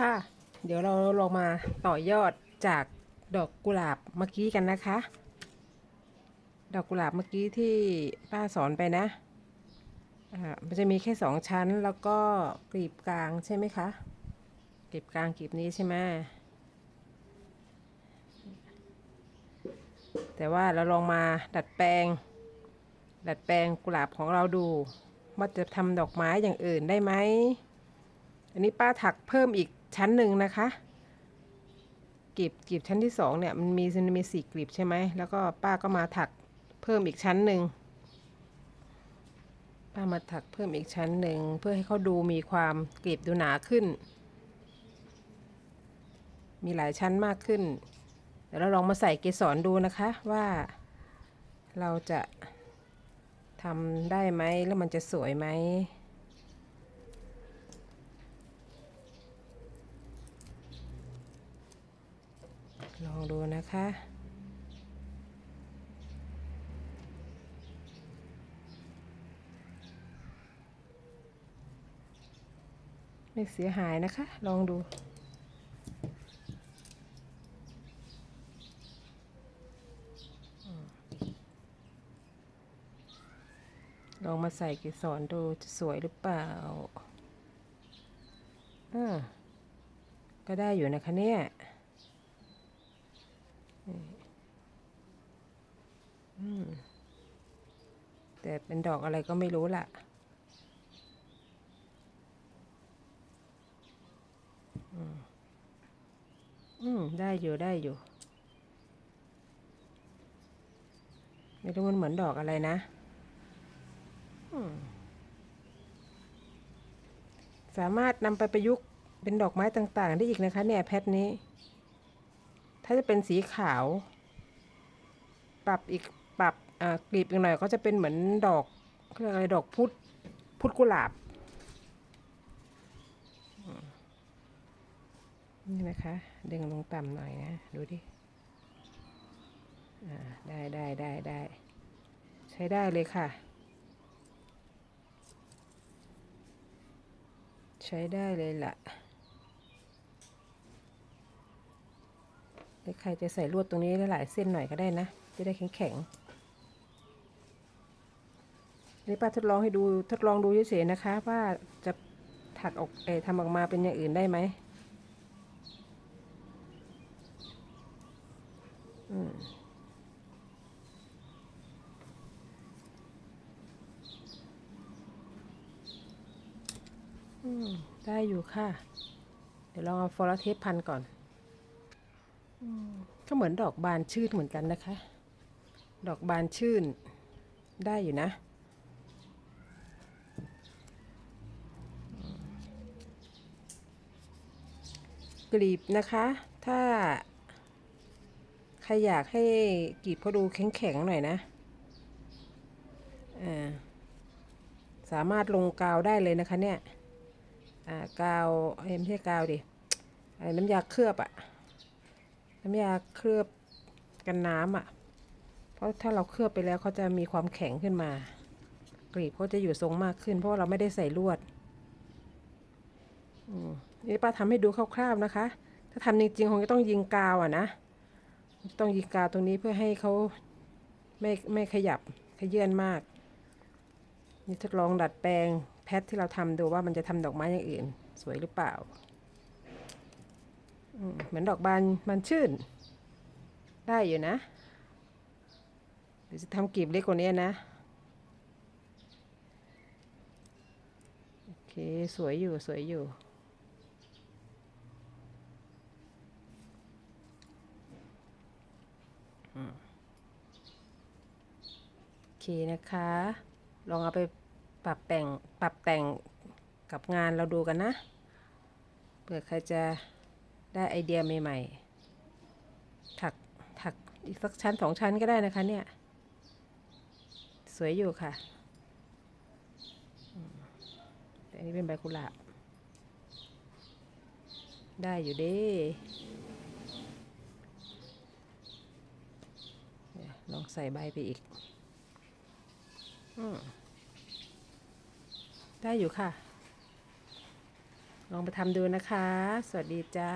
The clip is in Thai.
ค่ะ เดี๋ยวเราลองมาต่อยอดจากดอกกุหลาบเมื่อกี้กันนะคะ ดอกกุหลาบเมื่อกี้ที่ป้าสอนไปนะอ่ามันจะมีแค่สองชั้นแล้วก็กลีบกลางใช่ไหมคะกลีบกลางกลีบนี้ใช่ไหมแต่ว่าเราลองมาดัดแปลง ดัดแปลงกุหลาบของเราดูว่าจะทำดอกไม้อย่างอื่นได้ไหมอันนี้ป้าถักเพิ่มอีก ชั้นหนึ่งนะคะกลีบกลีบชั้นที่สองเนี่ยมันมีมันมีสี่กลีบใช่ไหมแล้วก็ป้าก็มาถักเพิ่มอีกชั้นหนึ่งป้ามาถักเพิ่มอีกชั้นหนึ่งเพื่อให้เขาดูมีความกลีบดูหนาขึ้น มีหลายชั้นมากขึ้นเดี๋ยวเราลองมาใส่เกสรดูนะคะว่าเราจะทำได้ไหมแล้วมันจะสวยไหม ลอง ดูนะคะ ไม่เสียหายนะคะ ลองดูลองมาใส่เกสรดูจะสวยหรือเปล่าอ่าก็ได้อยู่นะคะเนี่ย อืม แต่เป็นดอกอะไรก็ไม่รู้ล่ะอืมได้อยู่ได้อยู่ ไม่รู้มันเหมือนดอกอะไรนะสามารถนำไปประยุกต์เป็นดอกไม้ต่าง ๆ ได้อีกนะคะ เนี่ยแพทนี้ ถ้าจะเป็นสีขาว ปรับอีกปรับ กลีบอีกหน่อยก็จะเป็นเหมือนดอกเรียกอะไรดอกพุธพุธกุหลาบนี่นะคะ ดึงลงต่ำหน่อยนะ ดูดิได้ได้ได้ได้ใช้ได้เลยค่ะ ใช้ได้เลยล่ะหรือใครจะใส่ลวดตรงนี้หลายๆเส้นหน่อยก็ได้นะ จะได้แข็งๆ นี่ป้าทดลองให้ดูทดลองดูเฉยๆนะคะว่าจะถักออกเอทำออกมาเป็นอย่างอื่นได้ไหมอืมอืมได้อยู่ค่ะ เดี๋ยวลองเอาฟอร์เทปพันก่อนก็เหมือนดอกบานชื่นเหมือนกันนะคะ ดอกบานชื่นได้อยู่นะ กลีบนะคะ ถ้าใครอยากให้กลีบเขาดูแข็งๆหน่อยนะอ่าสามารถลงกาวได้เลยนะคะเนี่ยอ่ากาวเอ้ยไม่ใช่กาวดิไอ้น้ำยาเคลือบอะน้ำยาเคลือบกันน้ำอะเพราะถ้าเราเคลือบไปแล้วเขาจะมีความแข็งขึ้นมากรีบเขาจะอยู่ทรงมากขึ้น เพราะว่าเราไม่ได้ใส่ลวดอืม นี่ป้าทำให้ดูคร่าวๆนะคะ ถ้าทำจริงๆคงจะต้องยิงกาวอะนะต้องยิงกาวตรงนี้เพื่อให้เขาไม่ไม่ขยับขยื่นมาก นี่ทดลองดัดแปลงแพทที่เราทำดูว่ามันจะทำดอกไม้อย่างอื่น สวยหรือเปล่าเหมือนดอกบานบานชื่น ได้อยู่นะเดี๋ยวจะทำกลีบเล็กกว่านี้นะโอเค สวยอยู่สวยอยู่ อืม โอเคนะคะ ลองเอาไปปรับแต่งปรับแต่งกับงานเราดูกันนะ เผื่อใครจะได้ไอเดียใหม่ๆ ถักถักอีกสักชั้นสองชั้นก็ได้นะคะเนี่ย สวยอยู่ค่ะแต่นนี้เป็นใบกุหลาบ ได้อยู่ด้เนี่ยลอง ใส่ใบไปอีกอมได้อยู่ค่ะลลองไปทำดูนะคะ สวัสดีจ้า